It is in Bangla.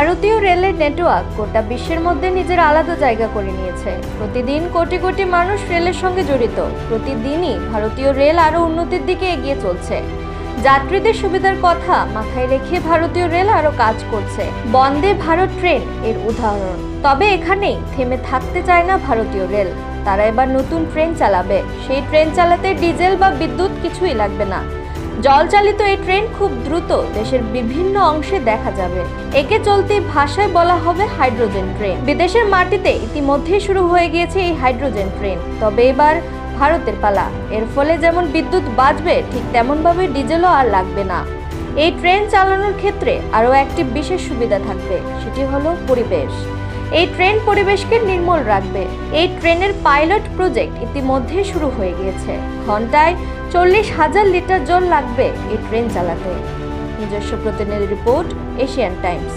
ভারতীয় রেলের নেটওয়ার্ক গোটা বিশ্বের মধ্যে নিজের আলাদা জায়গা করে নিয়েছে। প্রতিদিন কোটি কোটি মানুষ রেলের সঙ্গে জড়িত। প্রতিদিনই ভারতীয় রেল আরও উন্নতির দিকে এগিয়ে চলছে। যাত্রীদের সুবিধার কথা মাথায় রেখে ভারতীয় রেল আরও কাজ করছে। বন্দে ভারত ট্রেন এর উদাহরণ। তবে এখানেই থেমে থাকতে চায় না ভারতীয় রেল। তারা এবার নতুন ট্রেন চালাবে। সেই ট্রেন চালাতে ডিজেল বা বিদ্যুৎ কিছুই লাগবে না। জলচালিত এই ট্রেন খুব দ্রুত দেশের বিভিন্ন অংশে দেখা যাবে। একে চলতি ভাষায় বলা হবে হাইড্রোজেন ট্রেন। বিদেশের মাটিতে ইতিমধ্যেই শুরু হয়ে গিয়েছে এই হাইড্রোজেন ট্রেন। তবে এবার ভারতের পালা। এর ফলে যেমন বিদ্যুৎ বাঁচবে ঠিক তেমনভাবে ডিজেলও আর লাগবে না। এই ট্রেন চালানোর ক্ষেত্রে আরও একটি বিশেষ সুবিধা থাকবে, সেটি হলো পরিবেশ। এই ট্রেন পরিবেশকে নির্মল রাখবে। এই ট্রেনের পাইলট প্রজেক্ট ইতিমধ্যে শুরু হয়ে গিয়েছে। ঘন্টায় চল্লিশ হাজার লিটার জল লাগবে এই ট্রেন চালাতে। নিজস্ব প্রতিনিধি রিপোর্ট এশিয়ান টাইমস।